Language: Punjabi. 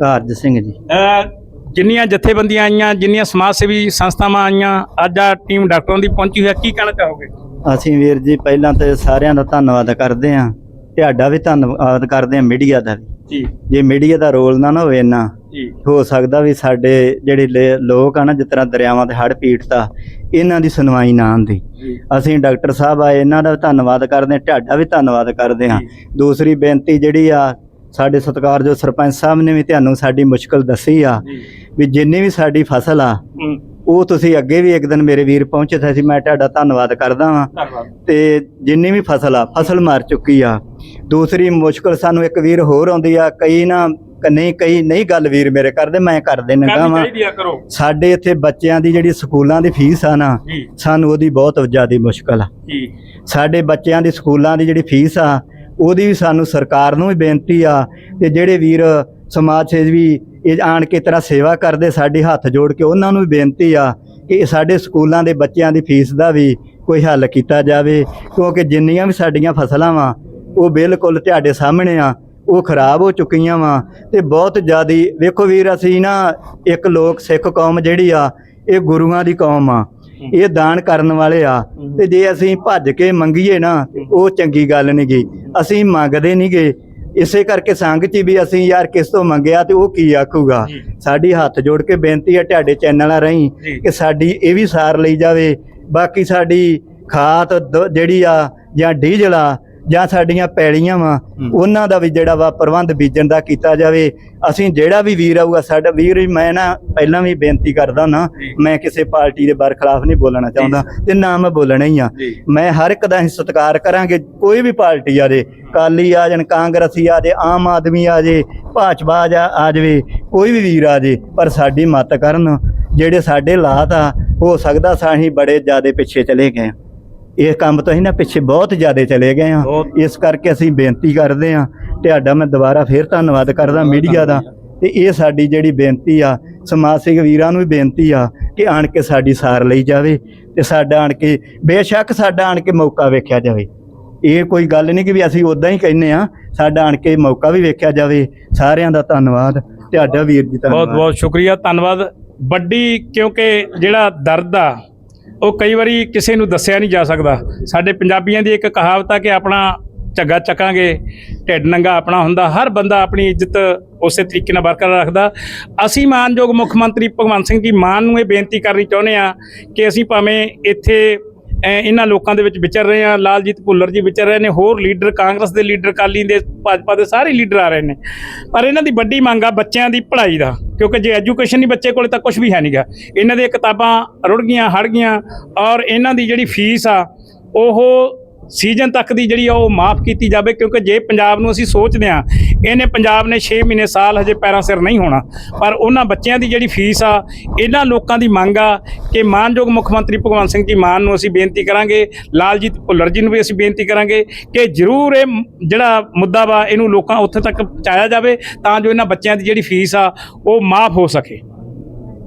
ਕਾਰਜ ਸਿੰਘ ਜੀ। ਜਿੰਨੀਆਂ ਜਥੇਬੰਦੀਆਂ ਆਈਆਂ ਜਿੰਨੀਆਂ ਸਮਾਜ ਸੇਵੀ ਸੰਸਥਾਵਾਂ ਆਈਆਂ ਅੱਜ ਆ ਟੀਮ ਡਾਕਟਰਾਂ ਦੀ ਪਹੁੰਚੀ ਹੋਈ ਹੈ ਕੀ ਕਹਿਣਾ ਚਾਹੋਗੇ? ਅਸੀਂ ਵੀਰ ਜੀ ਪਹਿਲਾਂ ਤੇ ਸਾਰਿਆਂ ਦਾ ਧੰਨਵਾਦ ਕਰਦੇ ਹਾਂ। ਤੁਹਾਡਾ ਵੀ ਧੰਨਵਾਦ ਕਰਦੇ ਹਾਂ ਮੀਡੀਆ ਦਾ ਜੀ। ਜੇ ਮੀਡੀਆ ਦਾ ਰੋਲ ਨਾ ਨਾ ਹੋਵੇ ਨਾ ਹੋ ਸਕਦਾ ਵੀ ਸਾਡੇ ਜਿਹੜੇ ਲੋਕ ਆ ਨਾ ਜਿਸ ਤਰ੍ਹਾਂ ਦਰਿਆਵਾਂ ਤੇ ਹੜ੍ਹ ਪੀੜਤਾ ਇਹਨਾਂ ਦੀ ਸੁਣਵਾਈ ਨਾ ਆਉਂਦੀ। ਜੀ। ਅਸੀਂ ਡਾਕਟਰ ਸਾਹਿਬ ਆਏ ਇਹਨਾਂ ਦਾ ਧੰਨਵਾਦ ਕਰਦੇ ਹਾਂ ਤੁਹਾਡਾ ਵੀ ਧੰਨਵਾਦ ਕਰਦੇ ਹਾਂ। ਦੂਸਰੀ ਬੇਨਤੀ ਜਿਹੜੀ ਆ ਸਾਡੇ ਸਤਿਕਾਰਯੋਗ ਸਰਪੰਚ ਸਾਹਿਬ ਨੇ ਵੀ ਤੁਹਾਨੂੰ ਸਾਡੀ ਮੁਸ਼ਕਲ ਦੱਸੀ ਆ ਵੀ ਜਿੰਨੀ ਵੀ ਸਾਡੀ ਫਸਲ ਆ ਉਹ ਤੁਸੀਂ ਅੱਗੇ ਵੀ ਇੱਕ ਦਿਨ ਮੇਰੇ ਵੀਰ ਪਹੁੰਚੇ ਤਾਂ ਸੀ ਮੈਂ ਤੁਹਾਡਾ ਧੰਨਵਾਦ ਕਰਦਾ ਵਾਂ। ਤੇ ਜਿੰਨੀ ਵੀ ਫਸਲ ਆ ਫਸਲ ਮਰ ਚੁੱਕੀ ਆ। ਦੂਸਰੀ ਮੁਸ਼ਕਲ ਸਾਨੂੰ ਇੱਕ ਵੀਰ ਹੋਰ ਆਉਂਦੀ ਆ ਕਈ ਨਾ ਨਹੀਂ ਕਈ ਨਹੀਂ ਗੱਲ ਵੀਰ ਮੇਰੇ ਕਰਦੇ ਮੈਂ ਕਰ ਦੇਣਾ ਕਰਨੀ ਵਾਂ। ਸਾਡੇ ਇੱਥੇ ਬੱਚਿਆਂ ਦੀ ਜਿਹੜੀ ਸਕੂਲਾਂ ਦੀ ਫੀਸ ਆ ਨਾ ਸਾਨੂੰ ਉਹਦੀ ਬਹੁਤ ਜ਼ਿਆਦਾ ਮੁਸ਼ਕਲ ਆ। ਸਾਡੇ ਬੱਚਿਆਂ ਦੀ ਸਕੂਲਾਂ ਦੀ ਜਿਹੜੀ ਫੀਸ ਆ ਉਹਦੀ ਵੀ ਸਾਨੂੰ ਸਰਕਾਰ ਨੂੰ ਵੀ ਬੇਨਤੀ ਆ ਤੇ ਜਿਹੜੇ ਵੀਰ ਸਮਾਜ ਸੇਵੀ ਇਹ ਆਣ ਕੇ ਤਰ੍ਹਾਂ ਸੇਵਾ ਕਰਦੇ ਸਾਡੇ ਹੱਥ ਜੋੜ ਕੇ ਉਹਨਾਂ ਨੂੰ ਵੀ ਬੇਨਤੀ ਆ ਕਿ ਸਾਡੇ ਸਕੂਲਾਂ ਦੇ ਬੱਚਿਆਂ ਦੀ ਫੀਸ ਦਾ ਵੀ ਕੋਈ ਹੱਲ ਕੀਤਾ ਜਾਵੇ, ਕਿਉਂਕਿ ਜਿੰਨੀਆਂ ਵੀ ਸਾਡੀਆਂ ਫਸਲਾਂ ਵਾ, ਉਹ ਬਿਲਕੁਲ ਤੁਹਾਡੇ ਸਾਹਮਣੇ ਆ, ਉਹ ਖਰਾਬ ਹੋ ਚੁੱਕੀਆਂ ਵਾ ਤੇ ਬਹੁਤ ਜ਼ਿਆਦੀ, ਵੇਖੋ ਵੀਰ, ਅਸੀਂ ਨਾ ਇੱਕ ਲੋਕ ਸਿੱਖ ਕੌਮ ਜਿਹੜੀ ਆ, ਇਹ ਗੁਰੂਆਂ ਦੀ ਕੌਮ ਆ। ਇਹ ਦਾਨ ਕਰਨ ਵਾਲੇ ਆ। ਤੇ ਜੇ ਅਸੀਂ ਭੱਜ ਕੇ ਮੰਗੀਏ ਨਾ ਉਹ ਚੰਗੀ ਗੱਲ ਨਹੀਂ ਗੀ। ਅਸੀਂ ਮੰਗਦੇ ਨਹੀਂ ਗੇ। ਇਸੇ ਕਰਕੇ ਸੰਗ ਚ ਵੀ ਅਸੀਂ ਯਾਰ ਕਿਸ ਤੋਂ ਮੰਗਿਆ ਤੇ ਉਹ ਕੀ ਆਖੂਗਾ। ਸਾਡੀ ਹੱਥ ਜੋੜ ਕੇ ਬੇਨਤੀ ਹੈ ਤੁਹਾਡੇ ਚੈਨਲਾਂ ਰਾਹੀਂ ਜੀ। ਕਿ ਸਾਡੀ ਇਹ ਵੀ ਸਾਰ ਲਈ ਜਾਵੇ। ਬਾਕੀ ਸਾਡੀ ਖਾਤ ਜਿਹੜੀ ਆ ਜਾਂ ਡੀਜ਼ਲ ਆ ਜਾਂ ਸਾਡੀਆਂ ਪੈਲੀਆਂ ਵਾ ਉਹਨਾਂ ਦਾ ਵੀ ਜਿਹੜਾ ਵਾ ਪ੍ਰਬੰਧ ਬੀਜਣ ਦਾ ਕੀਤਾ ਜਾਵੇ ਅਸੀਂ ਜਿਹੜਾ ਵੀ ਵੀਰ ਆਊਗਾ ਸਾਡਾ ਵੀਰ ਮੈਂ ਨਾ ਪਹਿਲਾਂ ਵੀ ਬੇਨਤੀ ਕਰਦਾ ਨਾ। ਮੈਂ ਕਿਸੇ ਪਾਰਟੀ ਦੇ ਬਰਖਲਾਫ ਨਹੀਂ ਬੋਲਣਾ ਚਾਹੁੰਦਾ ਤੇ ਨਾ ਮੈਂ ਬੋਲਣਾ ਹੀ ਆ। ਮੈਂ ਹਰ ਇੱਕ ਦਾ ਸਤਿਕਾਰ ਕਰਾਂਗੇ ਕੋਈ ਵੀ ਪਾਰਟੀ ਆ ਜੇ ਕਾਲੀ ਆ ਜਾਣ ਕਾਂਗਰਸੀ ਆ ਜੇ ਆਮ ਆਦਮੀ ਆ ਜੇ ਭਾਜਪਾ ਆ ਜਾ ਆ ਜਾਵੇ ਕੋਈ ਵੀ ਵੀਰ ਆ ਜੇ ਪਰ ਸਾਡੀ ਮਤ ਕਰਨ ਜਿਹੜੇ ਸਾਡੇ ਹਾਲਾਤ ਆ ਹੋ ਸਕਦਾ ਸਾਹੀਂ ਬੜੇ ਜ਼ਿਆਦੇ ਪਿੱਛੇ ਚਲੇ ਗਏ। ਇਹ ਕੰਮ ਤੋਂ ਅਸੀਂ ਨਾ ਪਿੱਛੇ ਬਹੁਤ ਜ਼ਿਆਦੇ ਚਲੇ ਗਏ ਆ ਬਹੁਤ। ਇਸ ਕਰਕੇ ਅਸੀਂ ਬੇਨਤੀ ਕਰਦੇ ਆ ਤੁਹਾਡਾ ਮੈਂ ਦੁਬਾਰਾ ਫੇਰ ਧੰਨਵਾਦ ਕਰਦਾ ਮੀਡੀਆ ਦਾ। ਤੇ ਇਹ ਸਾਡੀ ਜਿਹੜੀ ਬੇਨਤੀ ਆ ਸਮਾਜ ਸੇਵੀ ਵੀਰਾਂ ਨੂੰ ਵੀ ਬੇਨਤੀ ਆ ਕਿ ਆਣ ਕੇ ਸਾਡੀ ਸਾਰ ਲਈ ਜਾਵੇ ਤੇ ਸਾਡਾ ਆਣ ਕੇ ਬੇਸ਼ੱਕ ਸਾਡਾ ਆਣ ਕੇ ਮੌਕਾ ਵੇਖਿਆ ਜਾਵੇ। ਇਹ ਕੋਈ ਗੱਲ ਨਹੀਂ ਕਿ ਵੀ ਅਸੀਂ ਉਦਾਂ ਹੀ ਕਹਿੰਨੇ ਆ ਸਾਡਾ ਆਣ ਕੇ ਮੌਕਾ ਵੀ ਵੇਖਿਆ ਜਾਵੇ। ਸਾਰਿਆਂ ਦਾ ਧੰਨਵਾਦ। ਤੁਹਾਡਾ ਵੀਰ ਜੀ ਬਹੁਤ ਧੰਨਵਾਦ। ਬਹੁਤ ਸ਼ੁਕਰੀਆ। ਧੰਨਵਾਦ। ਵੱਡੀ ਕਿਉਂਕਿ ਜਿਹੜਾ ਦਰਦ ਆ ਉਹ ਕਈ ਵਾਰੀ ਕਿਸੇ ਨੂੰ ਦੱਸਿਆ ਨਹੀਂ ਜਾ ਸਕਦਾ। ਸਾਡੇ ਪੰਜਾਬੀਆਂ ਦੀ ਇੱਕ ਕਹਾਵਤ ਆ ਕਿ ਆਪਣਾ ਝੱਗਾ ਚੱਕਾਂਗੇ, ਢਿੱਡ ਨੰਗਾ ਆਪਣਾ ਹੁੰਦਾ, ਹਰ ਬੰਦਾ ਆਪਣੀ ਇੱਜ਼ਤ ਉਸੇ ਤਰੀਕੇ ਨਾਲ ਬਰਕਰਾਰ ਰੱਖਦਾ। ਅਸੀਂ ਮਾਨਯੋਗ ਮੁੱਖ ਮੰਤਰੀ ਭਗਵੰਤ ਸਿੰਘ ਜੀ, ਮਾਨ ਨੂੰ ਇਹ ਬੇਨਤੀ ਕਰਨੀ ਚਾਹੁੰਦੇ ਆ ਕਿ ਅਸੀਂ ਭਾਵੇਂ ਇੱਥੇ ਇਹਨਾਂ ਲੋਕਾਂ ਦੇ ਵਿੱਚ ਵਿਚਰ ਰਹੇ ਆ ਲਾਲਜੀਤ ਭੁੱਲਰ ਜੀ ਵਿਚਰ ਰਹੇ ਨੇ, ਹੋਰ ਲੀਡਰ, ਕਾਂਗਰਸ ਦੇ ਲੀਡਰ ਕਾਲੀ ਦੇ, ਭਾਜਪਾ ਦੇ ਸਾਰੇ ਲੀਡਰ ਆ ਰਹੇ ਨੇ। ਪਰ ਇਹਨਾਂ ਦੀ ਵੱਡੀ ਮੰਗ ਆ ਬੱਚਿਆਂ ਦੀ ਪੜ੍ਹਾਈ ਦਾ। ਕਿਉਂਕਿ ਜੇ ਐਜੂਕੇਸ਼ਨ ਨਹੀਂ ਬੱਚੇ ਕੋਲੇ ਤਾਂ ਕੁਝ ਵੀ ਹੈ ਨਹੀਂਗਾ ਇਹਨਾਂ ਦੀਆਂ ਕਿਤਾਬਾਂ ਰੁੜ ਗਈਆਂ ਹੜ ਗਈਆਂ ਔਰ ਇਹਨਾਂ ਦੀ ਜਿਹੜੀ ਫੀਸ ਆ, ਉਹ ਸੀਜ਼ਨ ਤੱਕ ਦੀ ਜਿਹੜੀ ਆ ਉਹ ਮਾਫ ਕੀਤੀ ਜਾਵੇ, ਕਿਉਂਕਿ ਜੇ ਪੰਜਾਬ ਨੂੰ ਅਸੀਂ ਸੋਚਦੇ ਆ ਇਹਨੇ ਪੰਜਾਬ ਨੇ 6 ਮਹੀਨੇ ਸਾਲ ਹਜੇ ਪੈਰਾਂ ਸਿਰ ਨਹੀਂ ਹੋਣਾ। ਪਰ ਉਹਨਾਂ ਬੱਚਿਆਂ ਦੀ ਜਿਹੜੀ ਫੀਸ ਆ, ਇਹਨਾਂ ਲੋਕਾਂ ਦੀ ਮੰਗ ਆ ਕਿ ਮਾਨਯੋਗ ਮੁੱਖ ਮੰਤਰੀ ਭਗਵੰਤ ਸਿੰਘ ਜੀ ਮਾਨ ਨੂੰ ਅਸੀਂ ਬੇਨਤੀ ਕਰਾਂਗੇ, ਲਾਲਜੀਤ ਭੁੱਲਰ ਜੀ ਨੂੰ ਵੀ ਅਸੀਂ ਬੇਨਤੀ ਕਰਾਂਗੇ ਕਿ ਜ਼ਰੂਰ ਇਹ ਜਿਹੜਾ ਮੁੱਦਾ ਵਾ, ਇਹਨੂੰ ਲੋਕਾਂ ਉੱਥੇ ਤੱਕ ਪਹੁੰਚਾਇਆ ਜਾਵੇ ਤਾਂ ਜੋ ਇਹਨਾਂ ਬੱਚਿਆਂ ਦੀ ਜਿਹੜੀ ਫੀਸ ਆ, ਉਹ ਮਾਫ ਹੋ ਸਕੇ।